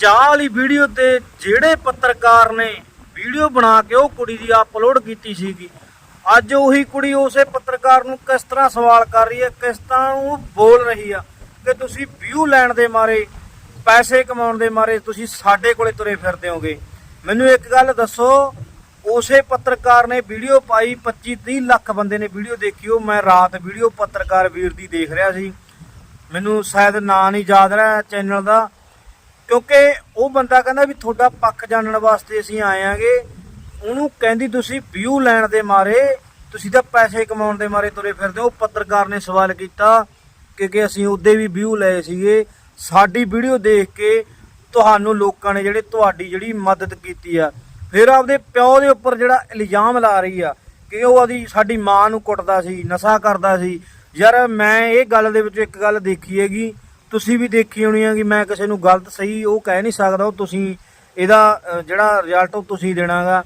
ਚਾਹ ਵਾਲੀ ਵੀਡੀਓ ਤੇ ਜਿਹੜੇ ਪੱਤਰਕਾਰ ਨੇ ਵੀਡੀਓ ਬਣਾ ਕੇ ਉਹ ਕੁੜੀ ਦੀ ਅਪਲੋਡ ਕੀਤੀ ਸੀਗੀ। ਅੱਜ ਉਹੀ ਕੁੜੀ ਉਸੇ ਪੱਤਰਕਾਰ ਨੂੰ ਕਿਸ ਤਰ੍ਹਾਂ ਸਵਾਲ ਕਰ ਰਹੀ ਹੈ, ਕਿਸ ਤਰ੍ਹਾਂ ਉਹ ਬੋਲ ਰਹੀ ਆ ਕਿ ਤੁਸੀਂ ਵਿਊ ਲੈਣ ਦੇ ਮਾਰੇ, ਪੈਸੇ ਕਮਾਉਣ ਦੇ ਮਾਰੇ, ਤੁਸੀਂ ਸਾਡੇ ਕੋਲੇ ਤੁਰੇ ਫਿਰਦੇ ਹੋਗੇ। ਮੈਨੂੰ ਇੱਕ ਗੱਲ ਦੱਸੋ, ਉਸੇ ਪੱਤਰਕਾਰ ਨੇ ਵੀਡੀਓ ਪਾਈ 25 30 ਲੱਖ ਬੰਦੇ ਨੇ ਵੀਡੀਓ ਦੇਖੀ, ਉਹ ਮੈਂ ਰਾਤ ਵੀਡੀਓ ਪੱਤਰਕਾਰ ਵੀਰ ਦੀ ਦੇਖ ਰਿਹਾ ਸੀ। ਮੈਨੂੰ ਸ਼ਾਇਦ ਨਾਂ ਨਹੀਂ ਯਾਦ ਰਿਹਾ ਚੈਨਲ ਦਾ। ਕਿਉਂਕਿ ਉਹ ਬੰਦਾ ਕਹਿੰਦਾ ਵੀ ਤੁਹਾਡਾ ਪੱਖ ਜਾਣਨ ਵਾਸਤੇ ਅਸੀਂ ਆਏ ਆਂਗੇ। ਉਹਨੂੰ ਕਹਿੰਦੀ ਤੁਸੀਂ ਵਿਊ ਲੈਣ ਦੇ ਮਾਰੇ, ਤੁਸੀਂ ਤਾਂ ਪੈਸੇ ਕਮਾਉਣ ਦੇ ਮਾਰੇ ਤੁਰੇ ਫਿਰਦੇ ਹੋ। ਉਹ ਪੱਤਰਕਾਰ ਨੇ ਸਵਾਲ ਕੀਤਾ ਕਿ ਕਿ ਅਸੀਂ ਉਹਦੇ ਵੀ ਵਿਊ ਲਏ ਸੀਗੇ। ਸਾਡੀ ਵੀਡੀਓ ਦੇਖ ਕੇ ਤੁਹਾਨੂੰ ਲੋਕਾਂ ਨੇ ਜਿਹੜੇ ਤੁਹਾਡੀ ਜਿਹੜੀ ਮਦਦ ਕੀਤੀ ਆ, ਫਿਰ ਆਪਦੇ ਪਿਓ ਦੇ ਉੱਪਰ ਜਿਹੜਾ ਇਲਜ਼ਾਮ ਲਾ ਰਹੀ ਆ ਕਿ ਉਹ ਆਦੀ ਸਾਡੀ ਮਾਂ ਨੂੰ ਕੁੱਟਦਾ ਸੀ, ਨਸ਼ਾ ਕਰਦਾ ਸੀ। ਯਾਰ ਮੈਂ ਇਹ ਗੱਲ ਦੇ ਵਿੱਚ ਇੱਕ ਗੱਲ ਦੇਖੀ ਹੈਗੀ। ਤੁਸੀਂ ਵੀ ਦੇਖੀ ਹੋਣੀ ਆ ਕਿ ਮੈਂ ਕਿਸੇ ਨੂੰ ਗਲਤ ਸਹੀ ਉਹ ਕਹਿ ਨਹੀਂ ਸਕਦਾ, ਉਹ ਤੁਸੀਂ ਇਹਦਾ ਜਿਹੜਾ ਰਿਜ਼ਲਟ ਉਹ ਤੁਸੀਂ ਦੇਣਾਗਾ।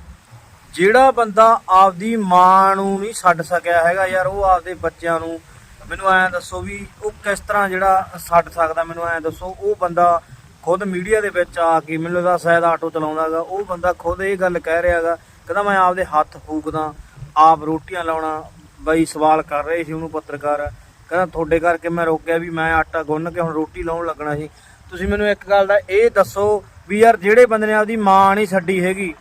ਜਿਹੜਾ ਬੰਦਾ ਆਪਦੀ ਮਾਂ ਨੂੰ ਨਹੀਂ ਛੱਡ ਸਕਿਆ ਹੈਗਾ ਯਾਰ, ਉਹ ਆਪਦੇ ਬੱਚਿਆਂ ਨੂੰ, ਮੈਨੂੰ ਐਂ ਦੱਸੋ ਵੀ ਉਹ ਕਿਸ ਤਰ੍ਹਾਂ ਜਿਹੜਾ ਛੱਡ ਸਕਦਾ, ਮੈਨੂੰ ਐਂ ਦੱਸੋ, ਉਹ ਬੰਦਾ ਖੁਦ ਮੀਡੀਆ ਦੇ ਵਿੱਚ ਆ ਕੇ, ਮੈਨੂੰ ਲੱਗਦਾ ਸ਼ਾਇਦ ਆਟੋ ਚਲਾਉਂਦਾਗਾ, ਉਹ ਬੰਦਾ ਖੁਦ ਇਹ ਗੱਲ ਕਹਿ ਰਿਹਾਗਾ, ਕਹਿੰਦਾ ਮੈਂ ਆਪਦੇ ਹੱਥ ਫੂਕਦਾ, ਆਪ ਰੋਟੀਆਂ ਲਾਉਣਾ, ਬਈ ਸਵਾਲ ਕਰ ਰਹੇ ਸੀ ਉਹਨੂੰ ਪੱਤਰਕਾਰ। ਕਹਿੰਦਾ ਤੁਹਾਡੇ ਕਰਕੇ ਮੈਂ ਰੋਕਿਆ ਵੀ ਮੈਂ ਆਟਾ ਗੁੰਨ ਕੇ ਹੁਣ ਰੋਟੀ ਲਾਉਣ ਲੱਗਣਾ ਸੀ। ਤੁਸੀਂ ਮੈਨੂੰ ਇੱਕ ਗੱਲ ਦਾ ਇਹ ਦੱਸੋ ਵੀ ਯਾਰ ਜਿਹੜੇ ਬੰਦੇ ਨੇ ਆਪਦੀ ਮਾਂ ਨਹੀਂ ਛੱਡੀ ਹੈਗੀ,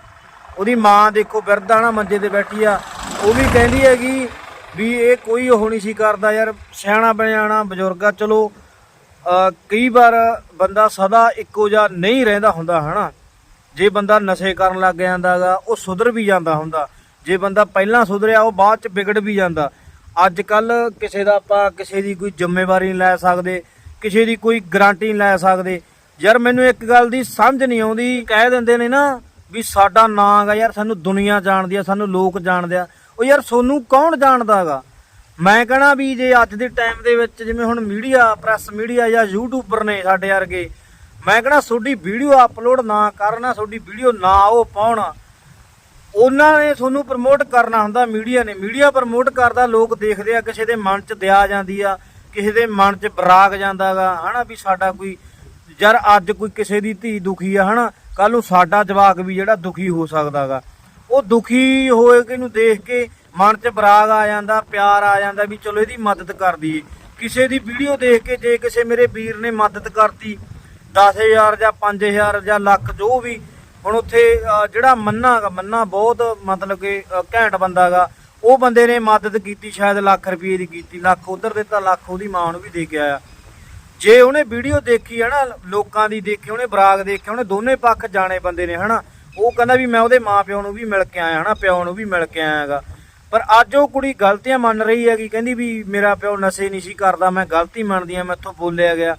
ਉਹਦੀ ਮਾਂ ਦੇਖੋ ਬਿਰਧਾ ਨਾ ਮੰਜੇ ਤੇ ਬੈਠੀ ਆ, ਉਹ ਵੀ ਕਹਿੰਦੀ ਹੈਗੀ ਵੀ ਇਹ ਕੋਈ ਉਹ ਨਹੀਂ ਸੀ ਕਰਦਾ ਯਾਰ, ਸਿਆਣਾ ਬਣਿਆਣਾ ਬਜ਼ੁਰਗਾ, ਚਲੋ ਕਈ ਵਾਰ ਬੰਦਾ ਸਦਾ ਇੱਕੋ ਜਿਹਾ ਨਹੀਂ ਰਹਿੰਦਾ ਹੁੰਦਾ, ਹਨਾ? ਜੇ ਬੰਦਾ ਨਸ਼ੇ ਕਰਨ ਲੱਗ ਜਾਂਦਾਗਾ ਉਹ ਸੁਧਰ ਵੀ ਜਾਂਦਾ ਹੁੰਦਾ। ਜੇ ਬੰਦਾ ਪਹਿਲਾਂ ਸੁਧਰਿਆ, ਉਹ ਬਾਅਦ ਚ ਵਿਗੜ ਵੀ ਜਾਂਦਾ। ਅੱਜ ਕੱਲ ਕਿਸੇ ਦਾ ਆਪਾਂ ਕਿਸੇ ਦੀ ਕੋਈ ਜ਼ਿੰਮੇਵਾਰੀ ਨਹੀਂ ਲੈ ਸਕਦੇ, ਕਿਸੇ ਦੀ ਕੋਈ ਗਾਰੰਟੀ ਨਹੀਂ ਲੈ ਸਕਦੇ। ਯਾਰ ਮੈਨੂੰ ਇੱਕ ਗੱਲ ਦੀ ਸਮਝ ਨਹੀਂ ਆਉਂਦੀ। ਕਹਿ ਦਿੰਦੇ ਨੇ ਨਾ ਵੀ ਸਾਡਾ ਨਾਂ ਗਾ ਯਾਰ, ਸਾਨੂੰ ਦੁਨੀਆ ਜਾਣਦੀ ਆ, ਸਾਨੂੰ ਲੋਕ ਜਾਣਦੇ ਆ। ਉਹ ਯਾਰ ਸੋਨੂੰ ਕੌਣ ਜਾਣਦਾ ਜਾਣਦਾਗਾ ਮੈਂ ਕਹਣਾ ਵੀ ਜੇ ਅੱਜ ਦੇ ਟਾਈਮ ਦੇ ਵਿੱਚ ਜਿਵੇਂ ਹੁਣ ਮੀਡੀਆ, ਪ੍ਰੈਸ ਮੀਡੀਆ ਜਾਂ ਯੂਟਿਊਬਰ ਨੇ ਸਾਡੇ ਵਰਗੇ, ਮੈਂ ਕਹਣਾ ਤੁਹਾਡੀ ਵੀਡੀਓ ਅਪਲੋਡ ਨਾ ਕਰਨਾ, ਤੁਹਾਡੀ ਵੀਡੀਓ ਨਾ ਉਹ ਪਾਉਣ। ਉਹਨਾਂ ਨੇ ਤੁਹਾਨੂੰ ਪ੍ਰਮੋਟ ਕਰਨਾ ਹੁੰਦਾ ਮੀਡੀਆ ਨੇ। ਮੀਡੀਆ ਪ੍ਰਮੋਟ ਕਰਦਾ, ਲੋਕ ਦੇਖਦੇ ਆ, ਕਿਸੇ ਦੇ ਮਨ 'ਚ ਦਿਆ ਜਾਂਦੀ ਆ, ਕਿਸੇ ਦੇ ਮਨ 'ਚ ਬਰਾਗ ਜਾਂਦਾਗਾ ਹਨਾ ਵੀ ਸਾਡਾ ਕੋਈ ਯਾਰ ਅੱਜ ਕੋਈ ਕਿਸੇ ਦੀ ਧੀ ਦੁਖੀ ਆ, ਹਨਾ ਕੱਲ ਨੂੰ ਸਾਡਾ ਜਵਾਕ ਵੀ ਜਿਹੜਾ ਦੁਖੀ ਹੋ ਸਕਦਾਗਾ ਉਹ ਦੁਖੀ ਹੋਏ ਕਿ ਨੂੰ ਦੇਖ ਕੇ ਮਨ 'ਚ ਬਰਾਗ ਆ ਜਾਂਦਾ, ਪਿਆਰ ਆ ਜਾਂਦਾ ਵੀ ਚਲੋ ਇਹਦੀ ਮਦਦ ਕਰ ਦਈਏ। ਕਿਸੇ ਦੀ ਵੀਡੀਓ ਦੇਖ ਕੇ ਜੇ ਕਿਸੇ ਮੇਰੇ ਵੀਰ ਨੇ ਮਦਦ ਕਰਤੀ 10000 ਜਾਂ 5000 ਜਾਂ ਲੱਖ, ਜੋ ਵੀ ਹੁਣ ਉੱਥੇ ਜਿਹੜਾ ਮੰਨਾ ਗਾ ਮੰਨਾ ਬਹੁਤ ਮਤਲਬ ਕਿ ਘੈਂਟ ਬੰਦਾ ਬੰਦਾਗਾ ਉਹ ਬੰਦੇ ਨੇ ਮਦਦ ਕੀਤੀ, ਸ਼ਾਇਦ ਲੱਖ ਰੁਪਏ ਦੀ ਕੀਤੀ, ਲੱਖ ਉਧਰ ਦਿੱਤਾ ਲੱਖ ਉਹਦੀ ਮਾਂ ਨੂੰ ਵੀ ਦੇ ਕੇ ਆਇਆ। ਜੇ ਉਹਨੇ ਵੀਡੀਓ ਦੇਖੀ ਹੈ ਨਾ ਲੋਕਾਂ ਦੀ ਦੇਖੀ, ਉਹਨੇ ਬਰਾਗ ਦੇਖਿਆ, ਉਹਨੇ ਦੋਨੇ ਪੱਖ ਜਾਣੇ ਬੰਦੇ ਨੇ, ਹਨਾ। ਉਹ ਕਹਿੰਦਾ ਵੀ ਮੈਂ ਉਹਦੇ ਮਾਪਿਓ ਨੂੰ ਵੀ ਮਿਲ ਕੇ ਆਇਆ, ਹਨਾ, ਪਿਓ ਨੂੰ ਵੀ ਮਿਲ ਕੇ ਆਇਆ ਹੈਗਾ। ਪਰ ਅੱਜ ਉਹ ਕੁੜੀ ਗਲਤੀਆਂ ਮੰਨ ਰਹੀ ਹੈਗੀ, ਕਹਿੰਦੀ ਵੀ ਮੇਰਾ ਪਿਓ ਨਸ਼ੇ ਨਹੀਂ ਸੀ ਕਰਦਾ, ਮੈਂ ਗਲਤੀ ਮੰਨਦੀ ਆ ਮੈਥੋਂ ਬੋਲਿਆ ਗਿਆ।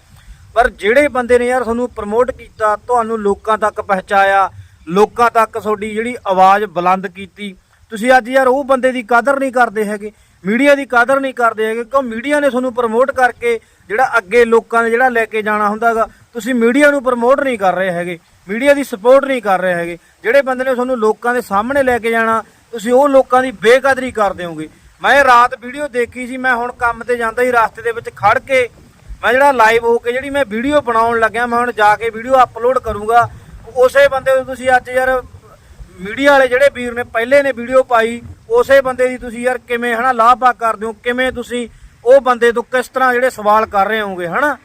ਪਰ ਜਿਹੜੇ ਬੰਦੇ ਨੇ ਯਾਰ ਤੁਹਾਨੂੰ ਪ੍ਰਮੋਟ ਕੀਤਾ, ਤੁਹਾਨੂੰ ਲੋਕਾਂ ਤੱਕ ਪਹੁੰਚਾਇਆ, ਲੋਕਾਂ ਤੱਕ ਤੁਹਾਡੀ ਜਿਹੜੀ ਆਵਾਜ਼ ਬੁਲੰਦ ਕੀਤੀ, ਤੁਸੀਂ ਅੱਜ ਯਾਰ ਉਹ ਬੰਦੇ ਦੀ ਕਦਰ ਨਹੀਂ ਕਰਦੇ ਹੈਗੇ, ਮੀਡੀਆ ਦੀ ਕਦਰ ਨਹੀਂ ਕਰਦੇ ਹੈਗੇ, ਕਿਉਂ ਮੀਡੀਆ ਨੇ ਤੁਹਾਨੂੰ ਪ੍ਰਮੋਟ ਕਰਕੇ ਜਿਹੜਾ ਅੱਗੇ ਲੋਕਾਂ ਨੇ ਜਿਹੜਾ ਲੈ ਕੇ ਜਾਣਾ ਹੁੰਦਾਗਾ ਤੁਸੀਂ ਮੀਡੀਆ ਨੂੰ ਪ੍ਰਮੋਟ ਨਹੀਂ ਕਰ ਰਹੇ ਹੈਗੇ, ਮੀਡੀਆ ਦੀ ਸਪੋਰਟ ਨਹੀਂ ਕਰ ਰਹੇ ਹੈਗੇ। ਜਿਹੜੇ ਬੰਦੇ ਨੇ ਤੁਹਾਨੂੰ ਲੋਕਾਂ ਦੇ ਸਾਹਮਣੇ ਲੈ ਕੇ ਜਾਣਾ, ਤੁਸੀਂ ਉਹ ਲੋਕਾਂ ਦੀ ਬੇਕਦਰੀ ਕਰ ਦਿਓਗੇ। ਮੈਂ ਰਾਤ ਵੀਡੀਓ ਦੇਖੀ ਸੀ, ਮੈਂ ਹੁਣ ਕੰਮ ਤੇ ਜਾਂਦਾ ਹੀ ਰਸਤੇ ਦੇ ਵਿੱਚ ਖੜ ਕੇ ਮੈਂ ਜਿਹੜਾ ਲਾਈਵ ਹੋ ਕੇ ਜਿਹੜੀ ਮੈਂ ਵੀਡੀਓ ਬਣਾਉਣ ਲੱਗਿਆ, ਮੈਂ ਹੁਣ ਜਾ ਕੇ ਵੀਡੀਓ ਅਪਲੋਡ ਕਰੂੰਗਾ, ਉਸੇ ਬੰਦੇ ਨੂੰ ਤੁਸੀਂ ਅੱਜ ਯਾਰ ਮੀਡੀਆ ਵਾਲੇ ਜਿਹੜੇ ਵੀਰ ਨੇ, ਪਹਿਲੇ ਨੇ ਵੀਡੀਓ ਪਾਈ, ਉਸੇ ਬੰਦੇ ਦੀ ਤੁਸੀਂ ਯਾਰ ਕਿਵੇਂ ਹਨਾ ਲਾਭਾ ਕਰਦੇ ਹੋ, ਕਿਵੇਂ ਤੁਸੀਂ ਉਹ ਬੰਦੇ ਤੋਂ ਕਿਸ ਤਰ੍ਹਾਂ ਜਿਹੜੇ ਸਵਾਲ ਕਰ ਰਹੇ ਹੋਗੇ ਹਨਾ?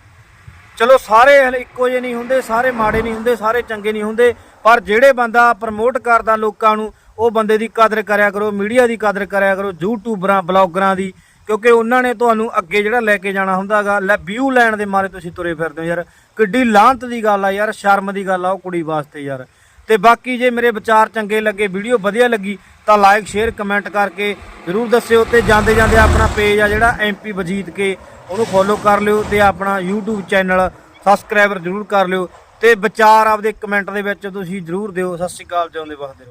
ਚਲੋ ਸਾਰੇ ਹਲੇ ਇੱਕੋ ਜਿਹੇ ਨਹੀਂ ਹੁੰਦੇ, ਸਾਰੇ ਮਾੜੇ ਨਹੀਂ ਹੁੰਦੇ, ਸਾਰੇ ਚੰਗੇ ਨਹੀਂ ਹੁੰਦੇ, ਪਰ ਜਿਹੜੇ ਬੰਦਾ ਪ੍ਰਮੋਟ ਕਰਦਾ ਲੋਕਾਂ ਨੂੰ, ਉਹ ਬੰਦੇ ਦੀ ਕਦਰ ਕਰਿਆ ਕਰੋ ਮੀਡੀਆ ਦੀ ਕਦਰ ਕਰਿਆ ਕਰੋ, ਯੂਟਿਊਬਰਾਂ, ਬਲੌਗਰਾਂ ਦੀ ਕਿਉਂਕਿ ਉਹਨਾਂ ਨੇ ਤੁਹਾਨੂੰ ਅੱਗੇ ਜਿਹੜਾ ਲੈ ਕੇ ਜਾਣਾ ਹੁੰਦਾਗਾ, ਲੈ ਵਿਊ ਲੈਣ ਦੇ ਮਾਰੇ ਤੁਸੀਂ ਤੁਰੇ ਫਿਰਦੇ ਹੋ ਯਾਰ। ਕਿੱਡੀ ਲਾਂਤ ਦੀ ਗੱਲ ਆ ਯਾਰ, ਸ਼ਰਮ ਦੀ ਗੱਲ ਆ ਉਹ ਕੁੜੀ ਵਾਸਤੇ ਯਾਰ। ਤੇ ਬਾਕੀ ਜੇ ਮੇਰੇ ਵਿਚਾਰ ਚੰਗੇ ਲੱਗੇ ਵੀਡੀਓ ਵਧੀਆ ਲੱਗੀ, ਤਾਂ ਲਾਈਕ ਸ਼ੇਅਰ ਕਮੈਂਟ ਕਰਕੇ ਜਰੂਰ ਦੱਸਿਓ ਤੇ ਜਾਂਦੇ ਜਾਂਦੇ ਆਪਣਾ ਪੇਜ ਆ ਜਿਹੜਾ ਐਮਪੀ ਵਜੀਤ ਕੇ, ਉਹਨੂੰ ਫੋਲੋ ਕਰ ਲਿਓ ਤੇ ਆਪਣਾ YouTube ਚੈਨਲ ਸਬਸਕ੍ਰਾਈਬਰ ਜਰੂਰ ਕਰ ਲਿਓ ਤੇ ਵਿਚਾਰ ਆਪਦੇ ਕਮੈਂਟ ਦੇ ਵਿੱਚ ਤੁਸੀਂ ਜਰੂਰ ਦਿਓ। ਸਤਿ ਸ਼੍ਰੀ ਅਕਾਲ, ਜਿਉਂਦੇ ਵਸਦੇ ਰਹੋ।